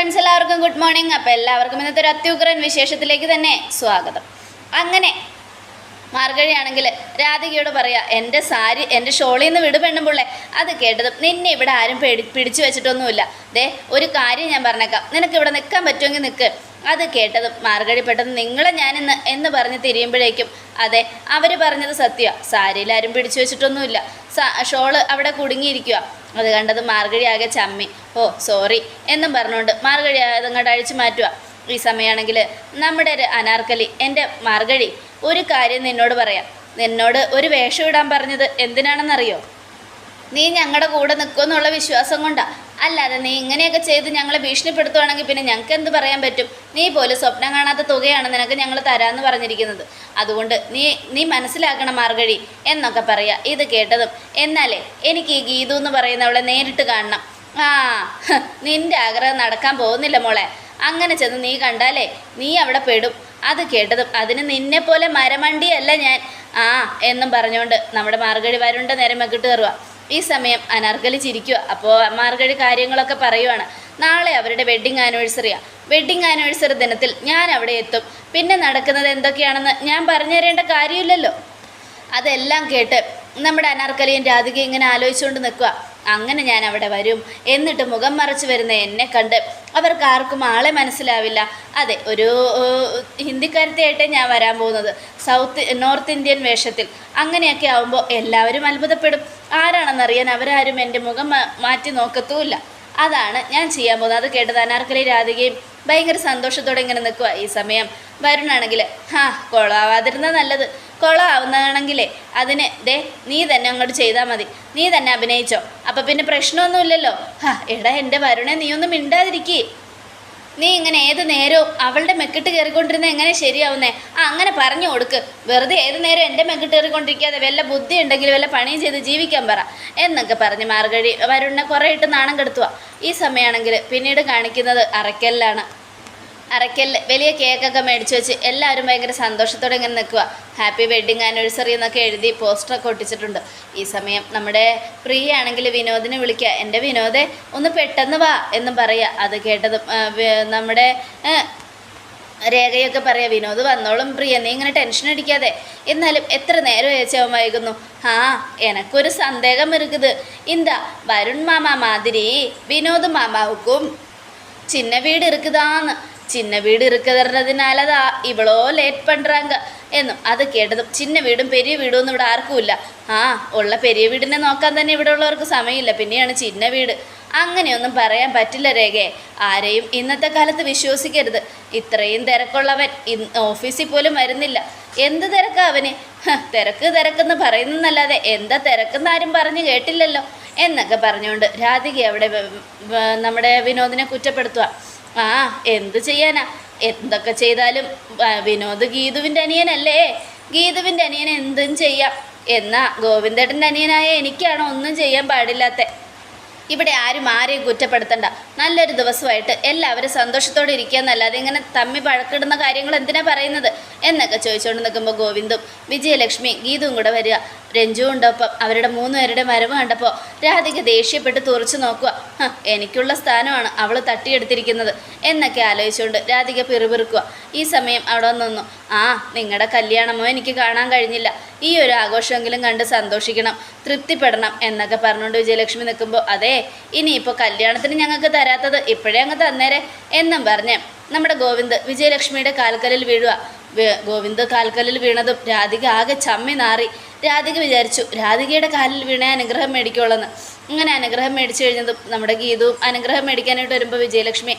Friends എല്ലാവർക്കും good morning അപ്പോൾ എല്ലാവർക്കും ഇന്നത്തെ ഒരു അത്യുഗ്രൻ വിശേഷത്തിലേക്ക് തന്നെ സ്വാഗതം. അങ്ങനെ മാർഗഴിയാണെങ്കിൽ രാധികയോട് പറയാ എന്റെ സാരി എന്റെ ഷോളിൽ നിന്ന് വിട് അത് കേട്ടതും നിന്നെ ഇവിടെ ആരും പേടി പിടിച്ചു വെച്ചിട്ടൊന്നുമില്ല. ദേ ഒരു കാര്യം ഞാൻ പറഞ്ഞേക്കാം. നിനക്ക് ഇവിടെ നിൽക്കാൻ പറ്റുമെങ്കിൽ നിൽക്ക് അത് കേട്ടത് മാർഗഴി പെട്ടെന്ന് നിങ്ങളെ ഞാനിന്ന് എന്ന് പറഞ്ഞ് തിരിയുമ്പോഴേക്കും അതെ അവർ പറഞ്ഞത് സത്യമാണ് സാരിയിൽ ആരും പിടിച്ചു വെച്ചിട്ടൊന്നുമില്ല. ഷോൾ അവിടെ കുടുങ്ങിയിരിക്കുക അത് കണ്ടത് മാർഗഴി ആകെ ചമ്മി. ഓ സോറി എന്നും പറഞ്ഞുകൊണ്ട് മാർഗഴി അതങ്ങോട്ട് അഴിച്ചു മാറ്റുക ഈ സമയമാണെങ്കിൽ നമ്മുടെ ഒരു അനാർക്കലി എന്റെ മാർഗഴി ഒരു കാര്യം നിന്നോട് പറയാം. നിന്നോട് ഒരു വേഷം ഇടാൻ പറഞ്ഞത് എന്തിനാണെന്നറിയോ? നീ ഞങ്ങളുടെ കൂടെ നിൽക്കുമെന്നുള്ള വിശ്വാസം കൊണ്ടാണ് അല്ലാതെ നീ ഇങ്ങനെയൊക്കെ ചെയ്ത് ഞങ്ങളെ ഭീഷണിപ്പെടുത്തുവാണെങ്കിൽ പിന്നെ ഞങ്ങൾക്ക് എന്ത് പറയാൻ പറ്റും? നീ പോലും സ്വപ്നം കാണാത്ത തുകയാണ് നിനക്ക് ഞങ്ങൾ തരാമെന്ന് പറഞ്ഞിരിക്കുന്നത്. അതുകൊണ്ട് നീ നീ മനസ്സിലാക്കണം മാർഗഴി എന്നൊക്കെ പറയാ. ഇത് കേട്ടതും എന്നാലേ എനിക്ക് ഈ ഗീതു എന്ന് പറയുന്നവളെ നേരിട്ട് കാണണം. ആ നിന്റെ ആഗ്രഹം നടക്കാൻ പോകുന്നില്ല മോളെ. അങ്ങനെ ചെന്ന് നീ കണ്ടാലേ നീ അവിടെ പെടും. അത് കേട്ടതും അതിന് നിന്നെ പോലെ മരമണ്ടിയല്ല ഞാൻ. ആ എന്നും പറഞ്ഞുകൊണ്ട് നമ്മുടെ മാർഗഴി വരുണ്ട നേരം മെക്കിട്ട് കയറുക ഈ സമയം അനാർക്കലി ചിരിക്കുക. അപ്പോൾ മാർഗഴി കാര്യങ്ങളൊക്കെ പറയുവാണ്. നാളെ അവരുടെ വെഡ്ഡിങ് ആനിവേഴ്സറിയാണ് വെഡ്ഡിങ് ആനിവേഴ്സറി ദിനത്തിൽ ഞാൻ അവിടെ എത്തും. പിന്നെ നടക്കുന്നത് എന്തൊക്കെയാണെന്ന് ഞാൻ പറഞ്ഞു തരേണ്ട കാര്യമില്ലല്ലോ. അതെല്ലാം കേട്ട് നമ്മുടെ അനാർക്കലിയും രാധിക ഇങ്ങനെ ആലോചിച്ചുകൊണ്ട് നിൽക്കുക. അങ്ങനെ ഞാൻ അവിടെ വരും. എന്നിട്ട് മുഖം മറച്ചു വരുന്ന എന്നെ കണ്ട് അവർക്ക് ആർക്കും ആളെ മനസ്സിലാവില്ല. അതെ ഒരു ഹിന്ദിക്കാരത്തെയായിട്ടേ ഞാൻ വരാൻ പോകുന്നത്. സൗത്ത് നോർത്ത് ഇന്ത്യൻ വേഷത്തിൽ. അങ്ങനെയൊക്കെ ആവുമ്പോൾ എല്ലാവരും അത്ഭുതപ്പെടും. ആരാണെന്നറിയാൻ അവരാരും എന്റെ മുഖം മാറ്റി നോക്കത്തുമില്ല. അതാണ് ഞാൻ ചെയ്യാൻ പോകുന്നത്. അത് കേട്ടത് അനാർക്കലി രാധികയും ഭയങ്കര സന്തോഷത്തോടെ ഇങ്ങനെ നിൽക്കുക ഈ സമയം. വരുണാണെങ്കിൽ ഹാ കൊളാവാതിരുന്നത് നല്ലത്. കൊളാവുന്നതാണെങ്കിലേ അതിന് ദേ നീ തന്നെ അങ്ങോട്ട് ചെയ്താൽ മതി. നീ തന്നെ അഭിനയിച്ചോ. അപ്പം പിന്നെ പ്രശ്നമൊന്നുമില്ലല്ലോ. ഹാ എടാ എന്റെ വരുണെ നീ ഒന്നും മിണ്ടാതിരിക്കേ. നീ ഇങ്ങനെ ഏത് നേരവും അവളുടെ മെക്കിട്ട് കയറിക്കൊണ്ടിരുന്ന എങ്ങനെ ശരിയാവുന്നേ? ആ അങ്ങനെ പറഞ്ഞു കൊടുക്ക്. വെറുതെ ഏത് നേരം എന്റെ മെക്കിട്ട് കയറിക്കൊണ്ടിരിക്കാതെ വല്ല ബുദ്ധി ഉണ്ടെങ്കിൽ വല്ല പണിയും ചെയ്ത് ജീവിക്കാൻ പറ. എന്നൊക്കെ പറഞ്ഞ് മാർഗഴി വരുണിനെ കുറേ ഇട്ട് നാണം കെടുത്തുക ഈ സമയമാണെങ്കിൽ പിന്നീട് കാണിക്കുന്നത് അറയ്ക്കലിലാണ്. അരക്കൽ വലിയ കേക്കൊക്കെ മേടിച്ചു വെച്ച് എല്ലാവരും ഭയങ്കര സന്തോഷത്തോടെ ഇങ്ങനെ നിൽക്കുക ഹാപ്പി വെഡിങ് ആനിവേഴ്സറി എന്നൊക്കെ എഴുതി പോസ്റ്ററൊക്കെ ഒട്ടിച്ചിട്ടുണ്ട്. ഈ സമയം നമ്മുടെ പ്രിയ ആണെങ്കിൽ വിനോദിനെ വിളിക്കുക. എന്റെ വിനോദേ ഒന്ന് പെട്ടെന്ന് വാ എന്ന് പറയുക. അത് കേട്ടത് നമ്മുടെ രേഖയൊക്കെ പറയാം വിനോദ് വന്നോളും പ്രിയ. നീ ഇങ്ങനെ ടെൻഷൻ അടിക്കാതെ. എന്നാലും എത്ര നേരം ചേച്ചി വൈകുന്നു. ആ എനക്കൊരു സന്ദേഹം ഇരിക്കുന്നത് എന്താ വരുൺ മാമ മാതിരി വിനോദ് മാമാവുക്കും ചിന്ന വീട് ഇരിക്കുതാന്ന്. சின்ன வீடு இருக்கிறதுனால தான் இவ்வளோ லேட் பண்ணுறாங்க എന്നും അത് കേട്ടതും ചിന്ന വീടും പെരിയ വീടും ഒന്നും ഇവിടെ ആർക്കുമില്ല ആ ഉള്ള പെരിയ വീടിനെ നോക്കാൻ തന്നെ ഇവിടെ ഉള്ളവർക്ക് സമയമില്ല പിന്നെയാണ് ചിന്ന വീട് അങ്ങനെയൊന്നും പറയാൻ പറ്റില്ല രേഖയെ ആരെയും ഇന്നത്തെ കാലത്ത് വിശ്വസിക്കരുത് ഇത്രയും തിരക്കുള്ളവൻ ഇന്ന് ഓഫീസിൽ പോലും വരുന്നില്ല എന്ത് തിരക്കാ അവന് ഹ, തിരക്ക് തിരക്കെന്ന് പറയുന്നല്ലാതെ എന്താ തിരക്കെന്ന് ആരും പറഞ്ഞു കേട്ടില്ലല്ലോ എന്നൊക്കെ പറഞ്ഞുകൊണ്ട് രാധിക അവിടെ വ- വ- നമ്മുടെ വിനോദിനെ കുറ്റപ്പെടുത്തുക ആ എന്ത് ചെയ്യാനാ? എന്തൊക്കെ ചെയ്താലും വിനോദ് ഗീതുവിന്റെ അനിയനല്ലേ? ഗീതുവിന്റെ അനിയൻ എന്തും ചെയ്യാം. എന്നാ ഗോവിന്ദേട്ടന്റെ അനിയനായ എനിക്കാണോ ഒന്നും ചെയ്യാൻ പാടില്ലാത്ത? ഇവിടെ ആരും ആരെയും കുറ്റപ്പെടുത്തണ്ട. നല്ലൊരു ദിവസമായിട്ട് എല്ലാവരും സന്തോഷത്തോടെ ഇരിക്കുക എന്നല്ലാതെ ഇങ്ങനെ തമ്മി പഴക്കിടുന്ന കാര്യങ്ങൾ എന്തിനാ പറയുന്നത്? എന്നൊക്കെ ചോദിച്ചുകൊണ്ട് നിൽക്കുമ്പോൾ ഗോവിന്ദും വിജയലക്ഷ്മി ഗീതും കൂടെ വരിക. രഞ്ജു ഉണ്ടൊപ്പം അവരുടെ മൂന്ന് പേരുടെ മരവ് കണ്ടപ്പോൾ രാധിക ദേഷ്യപ്പെട്ട് തുറച്ചു നോക്കുക "ഹ, എനിക്കുള്ള സ്ഥാനമാണ് അവൾ തട്ടിയെടുത്തിരിക്കുന്നത് എന്നൊക്കെ ആലോചിച്ചുകൊണ്ട് രാധിക പിറുപിറുക്കുക ഈ സമയം അവിടെ നിന്നു ആ നിങ്ങളുടെ കല്യാണമോ എനിക്ക് കാണാൻ കഴിഞ്ഞില്ല. ഈ ഒരു ആഘോഷമെങ്കിലും കണ്ട് സന്തോഷിക്കണം തൃപ്തിപ്പെടണം എന്നൊക്കെ പറഞ്ഞുകൊണ്ട് വിജയലക്ഷ്മി നിൽക്കുമ്പോൾ അതെ ഇനിയിപ്പോൾ കല്യാണത്തിന് ഞങ്ങൾക്ക് തരാത്തത് ഇപ്പോഴേ അങ്ങ് തന്നേരെ എന്നും പറഞ്ഞ് നമ്മുടെ ഗോവിന്ദ് വിജയലക്ഷ്മിയുടെ കാൽക്കലിൽ വീഴുക ഗോവിന്ദ് കാൽക്കലിൽ വീണതും രാധിക ആകെ ചമ്മി നാറി. രാധിക വിചാരിച്ചു രാധികയുടെ കാലിൽ വീണ അനുഗ്രഹം മേടിക്കുള്ളെന്ന് ഇങ്ങനെ അനുഗ്രഹം മേടിച്ചു കഴിഞ്ഞതും നമ്മുടെ ഗീതവും അനുഗ്രഹം മേടിക്കാനായിട്ട് വരുമ്പോൾ വിജയലക്ഷ്മി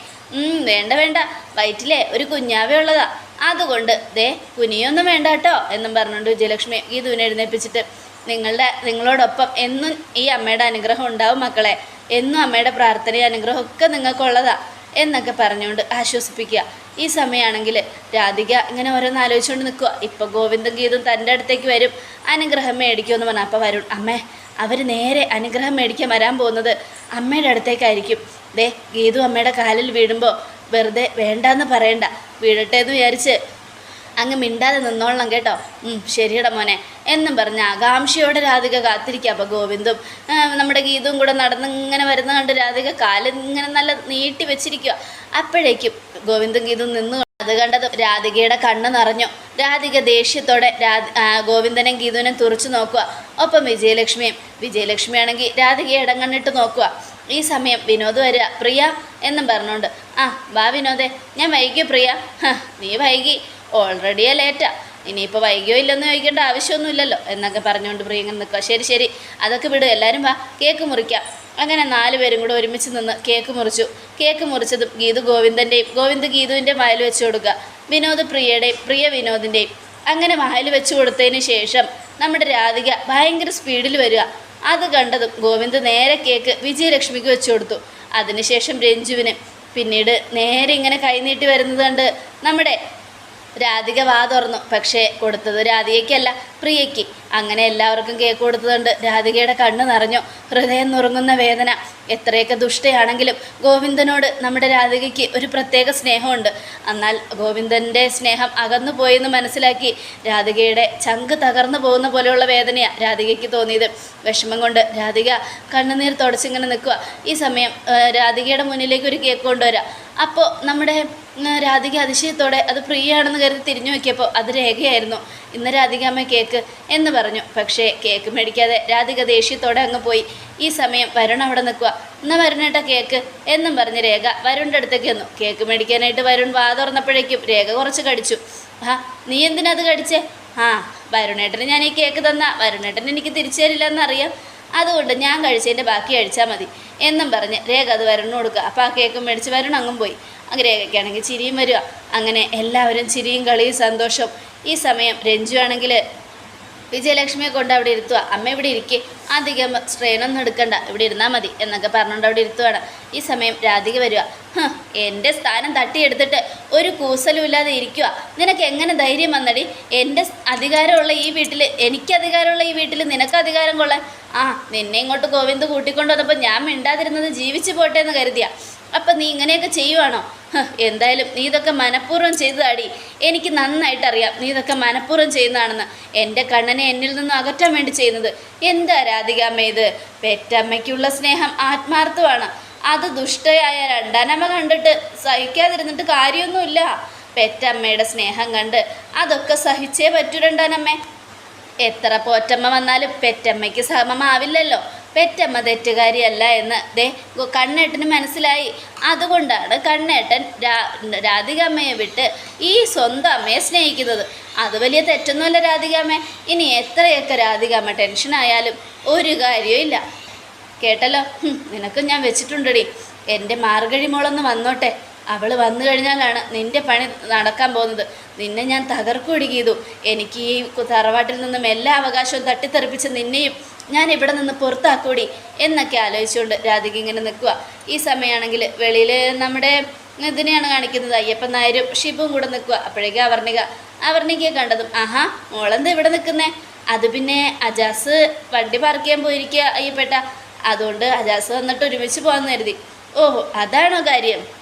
വേണ്ട വേണ്ട വയറ്റിലെ ഒരു കുഞ്ഞാവേ ഉള്ളതാ. അതുകൊണ്ട് ദേ കുനിയൊന്നും വേണ്ട കേട്ടോ എന്നും പറഞ്ഞുകൊണ്ട് വിജയലക്ഷ്മി ഗീതുവിനെ എഴുന്നേൽപ്പിച്ചിട്ട് നിങ്ങളുടെ നിങ്ങളോടൊപ്പം എന്നും ഈ അമ്മയുടെ അനുഗ്രഹം ഉണ്ടാവും മക്കളെ. എന്നും അമ്മയുടെ പ്രാർത്ഥനയും അനുഗ്രഹമൊക്കെ നിങ്ങൾക്കുള്ളതാ എന്നൊക്കെ പറഞ്ഞുകൊണ്ട് ആശ്വസിപ്പിക്കുക. ഈ സമയമാണെങ്കിൽ രാധിക ഇങ്ങനെ ഓരോന്ന് ആലോചിച്ചുകൊണ്ട് നിൽക്കുക. ഇപ്പോൾ ഗോവിന്ദം ഗീതും തന്റെ അടുത്തേക്ക് വരും. അനുഗ്രഹം മേടിക്കുമെന്ന് പറഞ്ഞു അപ്പോൾ വരും അമ്മേ അവർ നേരെ അനുഗ്രഹം മേടിക്കാൻ വരാൻ പോകുന്നത് അമ്മയുടെ അടുത്തേക്കായിരിക്കും. ദേ ഗീതു അമ്മയുടെ കാലിൽ വീഴുമ്പോൾ വെറുതെ വേണ്ടാന്ന് പറയണ്ട. വീഴട്ടെ എന്ന് വിചാരിച്ച് അങ്ങ് മിണ്ടാതെ നിന്നോളണം കേട്ടോ. ശരിയടാ മോനെ. എന്നും പറഞ്ഞ് ആകാംക്ഷയോടെ രാധിക കാത്തിരിക്കുക. അപ്പോൾ ഗോവിന്ദും നമ്മുടെ ഗീതവും കൂടെ നടന്ന് ഇങ്ങനെ വരുന്ന കണ്ട് രാധിക കാലിങ്ങനെ നല്ല നീട്ടി വെച്ചിരിക്കുക. അപ്പോഴേക്കും ഗോവിന്ദും ഗീതവും നിന്ന് അത് കണ്ടത് രാധികയുടെ കണ്ണ് നിറഞ്ഞു. രാധിക ദേഷ്യത്തോടെ ഗോവിന്ദനെയും ഗീതുവിനെയും തുറച്ചു നോക്കുക. ഒപ്പം വിജയലക്ഷ്മിയും. വിജയലക്ഷ്മി ആണെങ്കിൽ രാധികയെ ഇടം കണ്ണിട്ട് നോക്കുക. ഈ സമയം വിനോദ് വരിക. പ്രിയ എന്നും പറഞ്ഞുകൊണ്ട് ആ വാ വിനോദേ ഞാൻ വൈകി പ്രിയ. നീ വൈകി. ഓൾറെഡിയാ ലേറ്റാ. ഇനിയിപ്പോൾ വൈകിയോ ഇല്ലെന്ന് ചോദിക്കേണ്ട ആവശ്യമൊന്നുമില്ലല്ലോ എന്നൊക്കെ പറഞ്ഞുകൊണ്ട് പ്രിയ നിൽക്കുക. ശരി ശരി. അതൊക്കെ വിടുക എല്ലാവരും വാ. കേക്ക് മുറിക്കാം. അങ്ങനെ നാല് പേരും കൂടെ ഒരുമിച്ച് നിന്ന് കേക്ക് മുറിച്ചു. കേക്ക് മുറിച്ചത് ഗീതു ഗോവിന്ദന്റെയും ഗോവിന്ദ് ഗീതുവിന്റെ വായിൽ വെച്ച് കൊടുക്കുക. വിനോദ് പ്രിയയുടെയും പ്രിയ വിനോദിന്റെയും അങ്ങനെ വായിൽ വെച്ച് കൊടുത്തതിന് ശേഷം നമ്മുടെ രാധിക ഭയങ്കര സ്പീഡിൽ വരിക. അത് കണ്ടതും ഗോവിന്ദ് നേരെ കേക്ക് വിജയലക്ഷ്മിക്ക് വെച്ച് കൊടുത്തു. അതിനുശേഷം രഞ്ജുവിന് പിന്നീട് നേരെ ഇങ്ങനെ കൈനീട്ടി വരുന്നത് കണ്ട് നമ്മുടെ രാധിക വാ തുറന്നു. പക്ഷേ കൊടുത്തത് രാധികയ്ക്കല്ല പ്രിയയ്ക്ക്. അങ്ങനെ എല്ലാവർക്കും കേക്ക് കൊടുത്തതുകൊണ്ട് രാധികയുടെ കണ്ണ് നിറഞ്ഞു. ഹൃദയം നുറുങ്ങുന്ന വേദന. എത്രയൊക്കെ ദുഷ്ടയാണെങ്കിലും ഗോവിന്ദനോട് നമ്മുടെ രാധികയ്ക്ക് ഒരു പ്രത്യേക സ്നേഹമുണ്ട്. എന്നാൽ ഗോവിന്ദന്റെ സ്നേഹം അകന്നു പോയെന്ന് മനസ്സിലാക്കി രാധികയുടെ ചങ്ക് തകർന്നു പോകുന്ന പോലെയുള്ള വേദനയാണ് രാധികയ്ക്ക് തോന്നിയത്. വിഷമം കൊണ്ട് രാധിക കണ്ണുനീർ തുടച്ചിങ്ങനെ നിൽക്കുക ഈ സമയം രാധികയുടെ മുന്നിലേക്ക് ഒരു കേക്ക് കൊണ്ടുവരാം. അപ്പോൾ നമ്മുടെ രാധിക അതിശയത്തോടെ അത് ഫ്രീ ആണെന്ന് കരുതി തിരിഞ്ഞു നോക്കിയപ്പോൾ അത് രേഖയായിരുന്നു. ഇന്ന് രാധികാമ്മ കേക്ക് എന്ന് പറഞ്ഞു. പക്ഷേ കേക്ക് മേടിക്കാതെ രാധിക ദേഷ്യത്തോടെ അങ്ങ് പോയി. ഈ സമയം വരുൺ അവിടെ നിൽക്കുക. എന്നാ വരുണേട്ട കേക്ക് എന്നും പറഞ്ഞ് രേഖ വരുണിന്റെ അടുത്തേക്ക് വന്നു. കേക്ക് മേടിക്കാനായിട്ട് വരുൺ വാ തുറന്നപ്പോഴേക്കും രേഖ കുറച്ച് കടിച്ചു. ആ നീ എന്തിനാ അത് കടിച്ചേ? ആ വരുണേട്ടന് ഞാൻ ഈ കേക്ക് തന്ന. വരുണേട്ടൻ എനിക്ക് തിരിച്ചു തരില്ലെന്നറിയാം. അതുകൊണ്ട് ഞാൻ കഴിച്ചതിന്റെ ബാക്കി കഴിച്ചാൽ മതി. എന്നും പറഞ്ഞ് രേഖ അത് വരുണിന് കൊടുക്കുക അപ്പോൾ ആ കേക്ക് മേടിച്ച് വരണം അങ്ങും പോയി. രേഖയ്ക്കാണെങ്കിൽ ചിരിയും വരിക. അങ്ങനെ എല്ലാവരും ചിരിയും കളിയും സന്തോഷവും. ഈ സമയം രഞ്ജു ആണെങ്കിൽ വിജയലക്ഷ്മിയെ കൊണ്ട് അവിടെ ഇരുത്തുക. അമ്മ ഇവിടെ ഇരിക്കെ. അധികം സ്ട്രെയിനൊന്നും എടുക്കണ്ട. ഇവിടെ ഇരുന്നാൽ മതി എന്നൊക്കെ പറഞ്ഞുകൊണ്ട് അവിടെ ഇരുത്തുവാണ്. ഈ സമയം രാധിക വരിക "ഹ്, എന്റെ സ്ഥാനം തട്ടിയെടുത്തിട്ട് ഒരു കൂസലും ഇല്ലാതെ ഇരിക്കുക നിനക്ക് എങ്ങനെ ധൈര്യം വന്നടി? എന്റെ അധികാരമുള്ള ഈ വീട്ടിൽ എനിക്ക് അധികാരമുള്ള ഈ വീട്ടിൽ നിനക്ക് അധികാരം കൊള്ളാൻ. ആ നിന്നെ ഇങ്ങോട്ട് ഗോവിന്ദ് കൂട്ടിക്കൊണ്ടു വന്നപ്പോൾ ഞാൻ മിണ്ടാതിരുന്നത് ജീവിച്ചു പോട്ടെ എന്ന് കരുതിയ. അപ്പം നീ ഇങ്ങനെയൊക്കെ ചെയ്യുവാണോ? എന്തായാലും നീ ഇതൊക്കെ മനഃപൂർവം ചെയ്തതാടി. എനിക്ക് നന്നായിട്ട് അറിയാം നീ ഇതൊക്കെ മനഃപൂർവം ചെയ്യുന്നതാണെന്ന്. എന്റെ കണ്ണനെ എന്നിൽ നിന്നും അകറ്റാൻ വേണ്ടി ചെയ്യുന്നത് എന്താ രാധികാമ്മ ഇത്? പെറ്റമ്മയ്ക്കുള്ള സ്നേഹം ആത്മാർത്ഥമാണ്. അത് ദുഷ്ടയായ രണ്ടാനമ്മ കണ്ടിട്ട് സഹിക്കാതിരുന്നിട്ട് കാര്യമൊന്നുമില്ല. പെറ്റമ്മയുടെ സ്നേഹം കണ്ട് അതൊക്കെ സഹിച്ചേ പറ്റൂ രണ്ടാനമ്മേ എത്ര പോറ്റമ്മ വന്നാലും പെറ്റമ്മയ്ക്ക് സമമാവില്ലല്ലോ. പെറ്റമ്മ തെറ്റുകാരിയല്ല എന്ന്. ദേ കണ്ണേട്ടന് മനസ്സിലായി. അതുകൊണ്ടാണ് കണ്ണേട്ടൻ രാ രാധികാമ്മയെ വിട്ട് ഈ സ്വന്തം അമ്മയെ സ്നേഹിക്കുന്നത്. അത് വലിയ തെറ്റൊന്നുമല്ല രാധികാമ്മ. ഇനി എത്രയൊക്കെ രാധികാമ്മ ടെൻഷനായാലും ഒരു കാര്യവും ഇല്ല. കേട്ടല്ലോ? നിനക്കും ഞാൻ വെച്ചിട്ടുണ്ടടി. എന്റെ മാർഗഴി മോളൊന്ന് വന്നോട്ടെ. അവൾ വന്നു കഴിഞ്ഞാലാണ് നിന്റെ പണി നടക്കാൻ പോകുന്നത്. നിന്നെ ഞാൻ തകർക്കുടി എനിക്ക് ഈ തറവാട്ടിൽ നിന്നും എല്ലാ അവകാശവും തട്ടിത്തെറിപ്പിച്ച് നിന്നെയും ഞാൻ ഇവിടെ നിന്ന് പുറത്താക്കൂടി എന്നൊക്കെ ആലോചിച്ചുകൊണ്ട് രാധിക ഇങ്ങനെ നിൽക്കുക. ഈ സമയമാണെങ്കിൽ വെളിയിൽ നമ്മുടെ ഇതിനെയാണ് കാണിക്കുന്നത്. അയ്യപ്പൻ നായരും ഷിപ്പും കൂടെ നിൽക്കുക. അപ്പോഴേക്കും അവർണിക അവർണികയെ കണ്ടതും ആഹാ മോളെന്താ ഇവിടെ നിൽക്കുന്നേ? അത് പിന്നെ അജാസ് വണ്ടി പാർക്ക് ചെയ്യാൻ പോയിരിക്കുക അയ്യപ്പേട്ട. അതുകൊണ്ട് അജാസ് വന്നിട്ട് ഒരുമിച്ച് പോകാമെന്ന് കരുതി. ഓഹോ അതാണോ കാര്യം?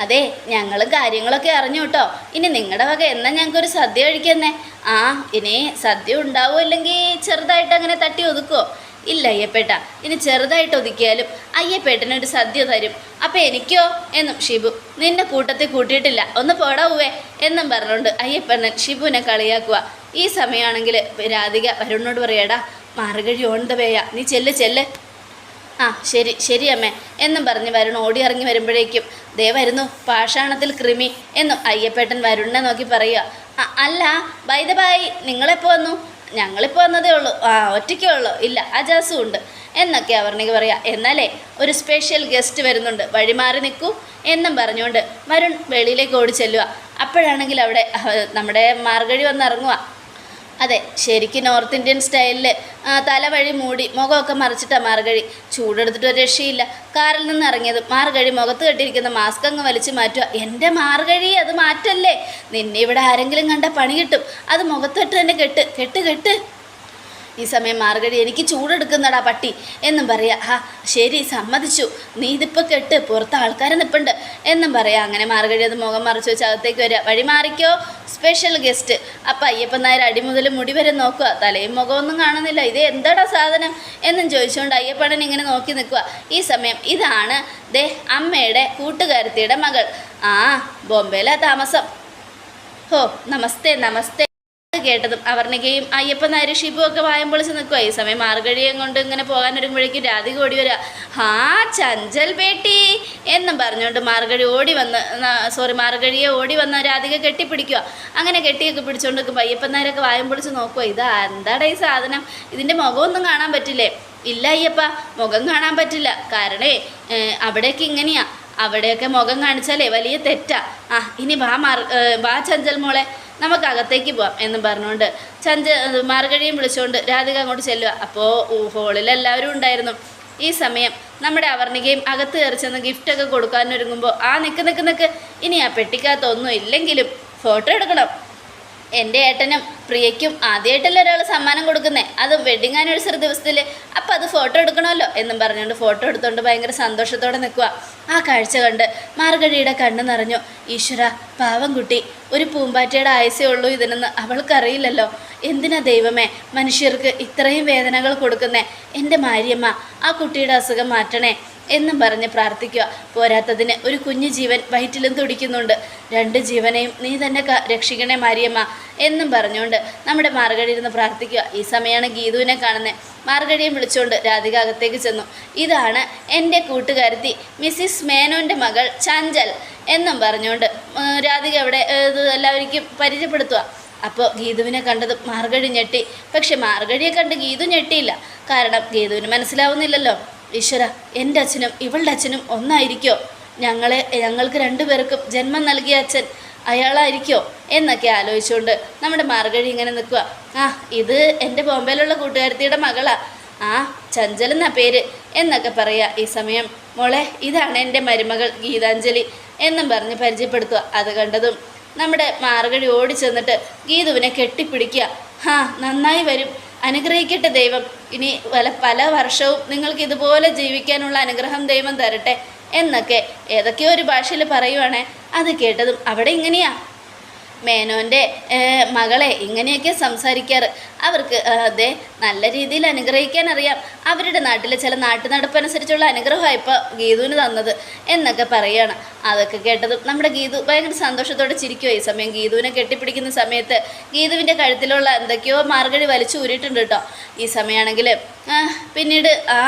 അതെ ഞങ്ങളും കാര്യങ്ങളൊക്കെ അറിഞ്ഞു കേട്ടോ ഇനി നിങ്ങളുടെ വക എന്നാ ഞങ്ങൾക്കൊരു സദ്യ കഴിക്കുന്നേ? ആ ഇനി സദ്യ ഉണ്ടാവോ അല്ലെങ്കിൽ ചെറുതായിട്ട് അങ്ങനെ തട്ടി ഒതുക്കുമോ ഇല്ല അയ്യപ്പേട്ട. ഇനി ചെറുതായിട്ട് ഒതുക്കിയാലും അയ്യപ്പേട്ടനൊരു സദ്യ തരും. അപ്പം എനിക്കോ? എന്നും ഷിബു നിന്നെ കൂട്ടത്തിൽ കൂട്ടിയിട്ടില്ല. ഒന്ന് പോടാവേ എന്നും പറഞ്ഞുകൊണ്ട് അയ്യപ്പണ്ണൻ ഷിബുവിനെ കളിയാക്കുക ഈ സമയമാണെങ്കിൽ രാധിക വരുണിനോട് പറയാടാ മാറുകഴി ഓൺ നീ ചെല്ല് ചെല്ല്. ആ ശരി ശരി അമ്മേ. എന്നും പറഞ്ഞ് വരുൺ ഓടി ഇറങ്ങി വരുമ്പോഴേക്കും ദേ വരുന്നു പാഷാണത്തിൽ കൃമി എന്നും അയ്യപ്പേട്ടൻ വരുണിനെ നോക്കി പറയുക. "അ- അല്ല ബൈ ബായി നിങ്ങളെപ്പോൾ വന്നു? ഞങ്ങളിപ്പോൾ വന്നതേ ഉള്ളൂ. ആ ഒറ്റയ്ക്കേ ഉള്ളൂ. ഇല്ല അജാസും ഉണ്ട്. എന്നൊക്കെ അവർണിക്ക് പറയാം എന്നാലേ ഒരു സ്പെഷ്യൽ ഗസ്റ്റ് വരുന്നുണ്ട്. വഴി മാറി നിൽക്കൂ എന്നും പറഞ്ഞുകൊണ്ട് വരുൺ വെളിയിലേക്ക് ഓടി ചെല്ലുക. അപ്പോഴാണെങ്കിൽ അവിടെ നമ്മുടെ മാർഗഴി വന്ന് ഇറങ്ങുക അതെ ശരിക്കും നോർത്ത് ഇന്ത്യൻ സ്റ്റൈലിൽ തലവഴി മൂടി മുഖമൊക്കെ മറിച്ചിട്ടാണ് മാർഗഴി. ചൂടെടുത്തിട്ട് ഒരു രക്ഷയില്ല. കാറിൽ നിന്ന് ഇറങ്ങിയത് മാർഗഴി മുഖത്ത് കെട്ടിയിരിക്കുന്ന മാസ്ക് അങ്ങ് വലിച്ചു മാറ്റുക. എന്റെ മാർഗഴി അത് മാറ്റല്ലേ? നിന്നെ ഇവിടെ ആരെങ്കിലും കണ്ട പണി കിട്ടും. അത് മുഖത്തിട്ട് തന്നെ കെട്ട് കെട്ട് കെട്ട്. ഈ സമയം മാർഗഴി എനിക്ക് ചൂടെടുക്കുന്നടാ പട്ടി എന്നും പറയാ. ഹാ ശരി സമ്മതിച്ചു. നീ ഇതിപ്പോൾ കെട്ട് പുറത്ത് ആൾക്കാരെ നിൽപ്പുണ്ട് എന്നും പറയാം. അങ്ങനെ മാർഗഴി അത് മുഖം മറച്ചു വെച്ച് അകത്തേക്ക് വരിക. വഴി മാറിക്കോ സ്പെഷ്യൽ ഗസ്റ്റ് അപ്പം അയ്യപ്പൻ നായർ അടി മുതൽ മുടി വരെ നോക്കുക. തലയും മുഖമൊന്നും കാണുന്നില്ല. ഇത് എന്താടാ സാധനം? എന്നും ചോദിച്ചുകൊണ്ട് അയ്യപ്പണൻ ഇങ്ങനെ നോക്കി നിൽക്കുക. ഈ സമയം ഇതാണ് ദേ അമ്മയുടെ കൂട്ടുകാരത്തിയുടെ മകൾ. ആ ബോംബെയിലെ താമസം. ഹോ നമസ്തേ നമസ്തേ. കേട്ടതും അവർണികയും അയ്യപ്പൻ ഷിബു ഒക്കെ വായം പൊളിച്ച് നിൽക്കുക ഈ സമയം മാർഗഴിയും കൊണ്ട് ഇങ്ങനെ പോകാൻ ഒരുമ്പോഴേക്കും രാധിക ഓടി വരിക ഹാ ചഞ്ചൽ ബേട്ടി എന്നും പറഞ്ഞുകൊണ്ട് മാർഗഴി ഓടി വന്ന് സോറി മാർഗഴിയെ ഓടി വന്ന് രാധിക കെട്ടിപ്പിടിക്കുക അങ്ങനെ കെട്ടിയൊക്കെ പിടിച്ചുകൊണ്ട് നിൽക്കുമ്പോൾ അയ്യപ്പൻ നായരൊക്കെ വായം പൊളിച്ച് നോക്കുക ഇതാ എന്താടാ ഈ സാധനം? ഇതിന്റെ മുഖമൊന്നും കാണാൻ പറ്റില്ലേ? ഇല്ല അയ്യപ്പ മുഖം കാണാൻ പറ്റില്ല. കാരണേ അവിടെയൊക്കെ ഇങ്ങനെയാ. അവിടെയൊക്കെ മുഖം കാണിച്ചാലേ വലിയ തെറ്റാ. ആ ഇനി വാ മാർ വാ ചഞ്ചൽ മോളെ. നമുക്ക് അകത്തേക്ക് പോവാം എന്ന് പറഞ്ഞുകൊണ്ട് ചഞ്ച മാർഗഴിയും വിളിച്ചുകൊണ്ട് രാധിക അങ്ങോട്ട് ചെല്ലുക. അപ്പോൾ ഹോളിൽ എല്ലാവരും ഉണ്ടായിരുന്നു. ഈ സമയം നമ്മുടെ അവർണികയും അകത്ത് കയറി ചെന്ന് ഗിഫ്റ്റൊക്കെ കൊടുക്കാനൊരുങ്ങുമ്പോൾ ആ നിൽക്ക് നിൽക്ക് നിൽക്ക് ഇനി ആ പെട്ടിക്കകത്തൊന്നും ഇല്ലെങ്കിലും ഫോട്ടോ എടുക്കണം. എന്റെ ഏട്ടനും പ്രിയയ്ക്കും ആദ്യമായിട്ടല്ലേ ഒരാൾ സമ്മാനം കൊടുക്കുന്നത് അത് വെഡിങ് ആനിവേഴ്സറി ദിവസത്തിൽ അപ്പം അത് ഫോട്ടോ എടുക്കണമല്ലോ എന്നും പറഞ്ഞുകൊണ്ട് ഫോട്ടോ എടുത്തുകൊണ്ട് ഭയങ്കര സന്തോഷത്തോടെ നിൽക്കുക ആ കാഴ്ച കണ്ട് മാർഗഴിയുടെ കണ്ണ് നിറഞ്ഞു. ഈശ്വര പാവം കുട്ടി. ഒരു പൂമ്പാറ്റയുടെ ആയുസേ ഉള്ളൂ ഇതിനെന്ന് അവൾക്കറിയില്ലല്ലോ. എന്തിനാ ദൈവമേ മനുഷ്യർക്ക് ഇത്രയും വേദനകൾ കൊടുക്കുന്നേ? എന്റെ മാരിയമ്മ ആ കുട്ടിയുടെ അസുഖം മാറ്റണേ. എന്നും പറഞ്ഞ് പ്രാർത്ഥിക്കുക. പോരാത്തതിന് ഒരു കുഞ്ഞു ജീവൻ വയറ്റിലും തുടിക്കുന്നുണ്ട് രണ്ട് ജീവനെയും നീ തന്നെ രക്ഷിക്കണേ മാരിയമ്മ എന്നും പറഞ്ഞുകൊണ്ട് നമ്മുടെ മാർഗഴി ഇരുന്ന് പ്രാർത്ഥിക്കുക. ഈ സമയമാണ് ഗീതുവിനെ കാണുന്നത് മാർഗഴിയും വിളിച്ചുകൊണ്ട് രാധിക അകത്തേക്ക് ചെന്നു. ഇതാണ് എന്റെ കൂട്ടുകാരത്തി മിസ്സിസ് മേനോന്റെ മകൾ ചഞ്ചൽ എന്നും പറഞ്ഞുകൊണ്ട് രാധിക അവിടെ എല്ലാവർക്കും പരിചയപ്പെടുത്തുക. അപ്പോൾ ഗീതുവിനെ കണ്ടത് മാർഗഴി ഞെട്ടി. പക്ഷെ മാർഗഴിയെ കണ്ട് ഗീതു ഞെട്ടിയില്ല. കാരണം ഗീതുവിന് മനസ്സിലാവുന്നില്ലല്ലോ. ഈശ്വര എന്റെ അച്ഛനും ഇവളുടെ അച്ഛനും ഒന്നായിരിക്കോ? ഞങ്ങളെ ഞങ്ങൾക്ക് രണ്ടുപേർക്കും ജന്മം നൽകിയ അച്ഛൻ അയാളായിരിക്കോ? എന്നൊക്കെ ആലോചിച്ചുകൊണ്ട് നമ്മുടെ മാർഗഴി ഇങ്ങനെ നിൽക്കുക ആ ഇത് എന്റെ ബോംബെയിലുള്ള കൂട്ടുകാരത്തിയുടെ മകളാ. ആ ചഞ്ചൽ എന്നാ പേര് എന്നൊക്കെ പറയുക ഈ സമയം. മോളെ ഇതാണ് എന്റെ മരുമകൾ ഗീതാഞ്ജലി എന്നും പറഞ്ഞ് പരിചയപ്പെടുത്തുക അത് കണ്ടതും നമ്മുടെ മാർഗഴി ഓടി ചെന്നിട്ട് ഗീതുവിനെ കെട്ടിപ്പിടിക്കുക. ഹാ നന്നായി വരും. അനുഗ്രഹിക്കട്ടെ ദൈവം. ഇനി പല പല വർഷവും നിങ്ങൾക്ക് ഇതുപോലെ ജീവിക്കാനുള്ള അനുഗ്രഹം ദൈവം തരട്ടെ എന്നൊക്കെ ഏതൊക്കെയോ ഒരു ഭാഷയിൽ പറയുവാണേ. അത് കേട്ടതും അവിടെ ഇങ്ങനെയാ. മേനോന്റെ മകളെ ഇങ്ങനെയൊക്കെ സംസാരിക്കാറ്. അവർക്ക് അതെ നല്ല രീതിയിൽ അനുഗ്രഹിക്കാൻ അറിയാം. അവരുടെ നാട്ടിലെ ചില നാട്ടുനടപ്പനുസരിച്ചുള്ള അനുഗ്രഹമാണ് ഇപ്പോൾ ഗീതുവിന് തന്നത് എന്നൊക്കെ പറയുകയാണ് അതൊക്കെ കേട്ടതും നമ്മുടെ ഗീതു ഭയങ്കര സന്തോഷത്തോടെ ചിരിക്കുമോ ഈ സമയം. ഗീതുവിനെ കെട്ടിപ്പിടിക്കുന്ന സമയത്ത് ഗീതുവിന്റെ കഴുത്തിലുള്ള എന്തൊക്കെയോ മാർഗഴി വലിച്ചു ഊരിയിട്ടുണ്ട് കേട്ടോ. ഈ സമയമാണെങ്കിൽ പിന്നീട് ആ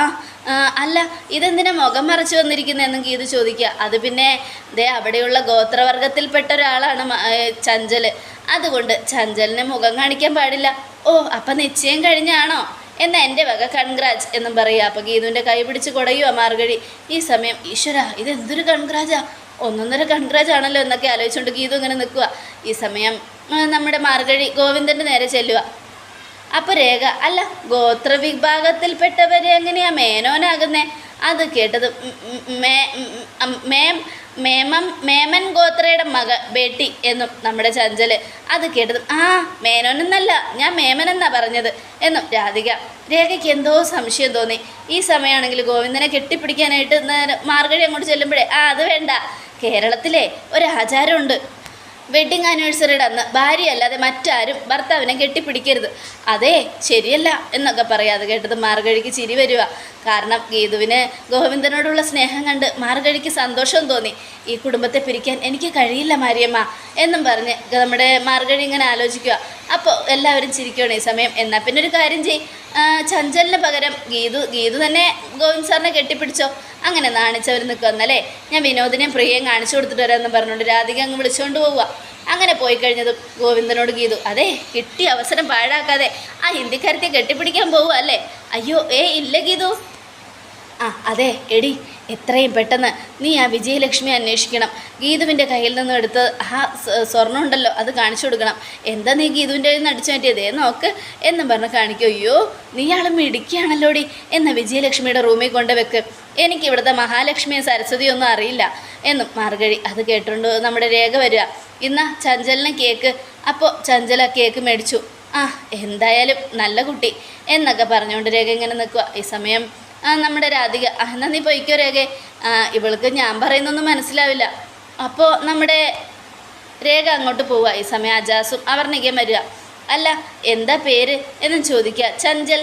അല്ല ഇതെന്തിനാ മുഖം മറച്ചു വന്നിരിക്കുന്നതെന്നും ഗീതു ചോദിക്കുക. അത് പിന്നെ ദേ അവിടെയുള്ള ഗോത്രവർഗത്തിൽപ്പെട്ട ഒരാളാണ് ചഞ്ചൽ അതുകൊണ്ട് ചഞ്ചലിന് മുഖം കാണിക്കാൻ പാടില്ല. ഓ അപ്പം നിശ്ചയം കഴിഞ്ഞാണോ? എന്നാ എന്റെ വക കൺഗ്രാജ് എന്നും പറയുക. അപ്പം ഗീതുവിന്റെ കൈ പിടിച്ച് കുടയുക മാർഗഴി. ഈ സമയം ഈശ്വര ഇതെന്തൊരു കൺഗ്രാജാ? ഒന്നൊന്നര കൺഗ്രാജ് ആണല്ലോ എന്നൊക്കെ ആലോചിച്ചുകൊണ്ട് ഗീതു ഇങ്ങനെ നിൽക്കുക ഈ സമയം നമ്മുടെ മാർഗഴി ഗോവിന്ദന്റെ നേരെ ചെല്ലുക അപ്പൊ രേഖ അല്ല ഗോത്ര വിഭാഗത്തിൽപ്പെട്ടവര് എങ്ങനെയാ മേനോനാകുന്നേ? അത് കേട്ടത് മേ- മേമം മേമൻ ഗോത്രയുടെ മക ബേട്ടി എന്നും നമ്മുടെ ചഞ്ചൽ. അത് കേട്ടത് ആ മേനോനെന്നല്ല ഞാൻ മേമൻ എന്നാ പറഞ്ഞത് എന്നും രാധിക. രേഖയ്ക്ക് എന്തോ സംശയം തോന്നി. ഈ സമയമാണെങ്കിൽ ഗോവിന്ദനെ കെട്ടിപ്പിടിക്കാനായിട്ട് മാർഗഴി അങ്ങോട്ട് ചെല്ലുമ്പോഴേ ആ അത് വേണ്ട. കേരളത്തിലെ ഒരു ആചാരമുണ്ട്. വെഡിങ് ആനിവേഴ്സറിയുടെ അന്ന് ഭാര്യ അല്ലാതെ മറ്റാരും ഭർത്താവിനെ കെട്ടിപ്പിടിക്കരുത്. അതെ ശരിയല്ല എന്നൊക്കെ പറയാതെ കേട്ടത് മാർഗഴിക്ക് ചിരി വരിക. കാരണം ഗീതുവിന് ഗോവിന്ദനോടുള്ള സ്നേഹം കണ്ട് മാർഗഴിക്ക് സന്തോഷം തോന്നി. ഈ കുടുംബത്തെ പിരിക്കാൻ എനിക്ക് കഴിയില്ല മാരിയമ്മ എന്നും പറഞ്ഞ് നമ്മുടെ മാർഗഴി ഇങ്ങനെ ആലോചിക്കുക. അപ്പോൾ എല്ലാവരും ചിരിക്കുകയാണ് ഈ സമയം. എന്നാൽ പിന്നെ ഒരു കാര്യം ചെയ് ചഞ്ചലിന് പകരം ഗീതു ഗീതു തന്നെ ഗോവിന്ദ് സാറിനെ കെട്ടിപ്പിടിച്ചോ? അങ്ങനെ നാണിച്ചവർ നിൽക്കുന്നല്ലേ ഞാൻ വിനോദിനെയും പ്രിയയും കാണിച്ചു കൊടുത്തിട്ട് വരാമെന്ന് പറഞ്ഞുകൊണ്ട് രാധിക അങ്ങ് വിളിച്ചുകൊണ്ട് പോവുക. അങ്ങനെ പോയി കഴിഞ്ഞതും ഗോവിന്ദനോട് ഗീതു അതെ കിട്ടിയ അവസരം പാഴാക്കാതെ. ആ ഹിന്ദിക്കാരത്തെ കെട്ടിപ്പിടിക്കാൻ പോവുക അല്ലേ? അയ്യോ ഏ ഇല്ല ഗീതു. ആ അതെ എടി എത്രയും പെട്ടെന്ന് നീ ആ വിജയലക്ഷ്മി അന്വേഷിക്കണം. ഗീതുവിന്റെ കയ്യിൽ നിന്ന് എടുത്ത് ആ സ്വർണം ഉണ്ടല്ലോ അത് കാണിച്ചു കൊടുക്കണം. എന്താ നീ ഗീതുവിന്റെ കയ്യിൽ നിന്ന് അടിച്ചു മാറ്റിയതേ? നോക്ക് എന്നും പറഞ്ഞ് കാണിക്കും. അയ്യോ നീ ആൾ മിടിക്കുകയാണല്ലോടി എന്ന വിജയലക്ഷ്മിയുടെ റൂമിൽ കൊണ്ട് വെക്ക്. എനിക്ക് ഇവിടുത്തെ മഹാലക്ഷ്മിയെ സരസ്വതിയൊന്നും അറിയില്ല എന്നും മാർഗഴി അത് കേട്ടുകൊണ്ട് നമ്മുടെ രേഖ വരിക. ഇന്ന് ചഞ്ചലിന് കേക്ക്. അപ്പോൾ ചഞ്ചല കേക്ക് മേടിച്ചു. ആ എന്തായാലും നല്ല കുട്ടി എന്നൊക്കെ പറഞ്ഞുകൊണ്ട് രേഖ ഇങ്ങനെ നിൽക്കുക. ഈ സമയം നമ്മുടെ രാധിക. ആ എന്നാ നീ പൊയ്ക്കോ ഇവൾക്ക് ഞാൻ പറയുന്നൊന്നും മനസ്സിലാവില്ല. അപ്പോൾ നമ്മുടെ രേഖ അങ്ങോട്ട് പോവുക. ഈ സമയം അജാസും അവർണികയും വരിക. അല്ല എന്താ പേര് എന്നും ചോദിക്കുക. ചഞ്ചൽ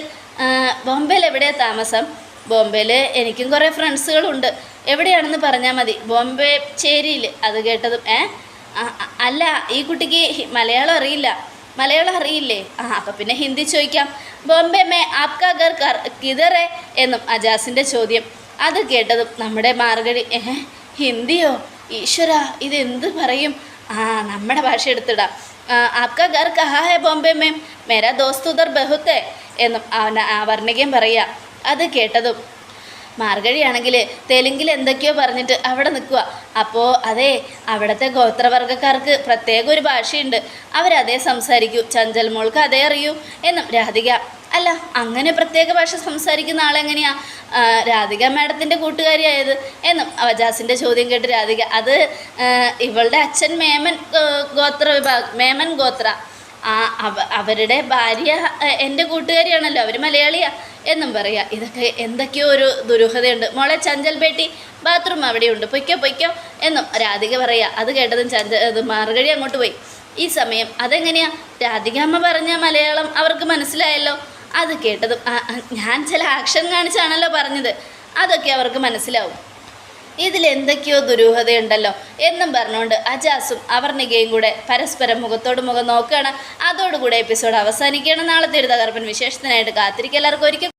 ബോംബെയിൽ എവിടെയാ താമസം? ബോംബെയിൽ എനിക്കും കുറേ ഫ്രണ്ട്സുകളുണ്ട്. എവിടെയാണെന്ന് പറഞ്ഞാൽ മതി. ബോംബെ ചേരിയിൽ അത് കേട്ടതും ഏ? അല്ല ഈ കുട്ടിക്ക് മലയാളം അറിയില്ല. മലയാളം അറിയില്ലേ? ആ അപ്പം പിന്നെ ഹിന്ദി ചോദിക്കാം. ബോംബെ മേ ആപ്കാ ഗർ കർ കിതറേ എന്നും അജാസിന്റെ ചോദ്യം. അത് കേട്ടതും നമ്മുടെ മാർഗഴി ഏഹ് ഹിന്ദിയോ? ഈശ്വര ഇതെന്ത് പറയും? ആ നമ്മുടെ ഭാഷ എടുത്തിടാം. ആപ്കാ ഗർ കഹാ ഹെ ബോംബെ മേം? മേരാ ദോസ്ത് ഉദർ ബഹുത്തേ എന്നും അവൻ ആ വർണികയും പറയുക. അത് കേട്ടതും മാർഗഴിയാണെങ്കിൽ തെലുങ്കിൽ എന്തൊക്കെയോ പറഞ്ഞിട്ട് അവിടെ നിൽക്കുക അപ്പോൾ അതെ അവിടുത്തെ ഗോത്രവർഗക്കാർക്ക് പ്രത്യേക ഒരു ഭാഷയുണ്ട്. അവരതേ സംസാരിക്കൂ. ചഞ്ചൽ മോൾക്ക് അതേ അറിയൂ എന്നും രാധിക. അല്ല അങ്ങനെ പ്രത്യേക ഭാഷ സംസാരിക്കുന്ന ആളെങ്ങനെയാ രാധിക മാഡത്തിന്റെ കൂട്ടുകാരിയായത് എന്നും അവജാസിന്റെ ചോദ്യം കേട്ട് രാധിക. അത് ഇവളുടെ അച്ഛൻ മേമൻ ഗോത്ര വിഭാഗം മേമൻ ഗോത്ര. അവരുടെ ഭാര്യ എന്റെ കൂട്ടുകാരിയാണല്ലോ അവർ മലയാളിയാ എന്നും പറയാ. ഇതൊക്കെ എന്തൊക്കെയോ ഒരു ദുരൂഹതയുണ്ട്. മോളെ ചഞ്ചൽ ബേട്ടി ബാത്റൂം അവിടെയുണ്ട്. പൊയ്ക്കോ പൊയ്ക്കോ എന്നും രാധിക പറയാ. അത് കേട്ടതും ചഞ്ച അത് മാർഗഴി അങ്ങോട്ട് പോയി. ഈ സമയം അതെങ്ങനെയാ? രാധികാമ്മ പറഞ്ഞ മലയാളം അവർക്ക് മനസ്സിലായല്ലോ. അത് കേട്ടതും ഞാൻ ചില ആക്ഷൻ കാണിച്ചാണല്ലോ പറഞ്ഞത്. അതൊക്കെ അവർക്ക് മനസ്സിലാവും. ഇതിൽ എന്തൊക്കെയോ ദുരൂഹതയുണ്ടല്ലോ എന്നും പറഞ്ഞുകൊണ്ട് അജാസും അവർണികയും കൂടെ പരസ്പരം മുഖത്തോട് മുഖം നോക്കുകയാണ്. അതോടുകൂടെ എപ്പിസോഡ് അവസാനിക്കുകയാണ്. നാളത്തെ ഒരു തകർപ്പൻ വിശേഷത്തിനായിട്ട് കാത്തിരിക്കുക. എല്ലാവർക്കും ഒരിക്കൽ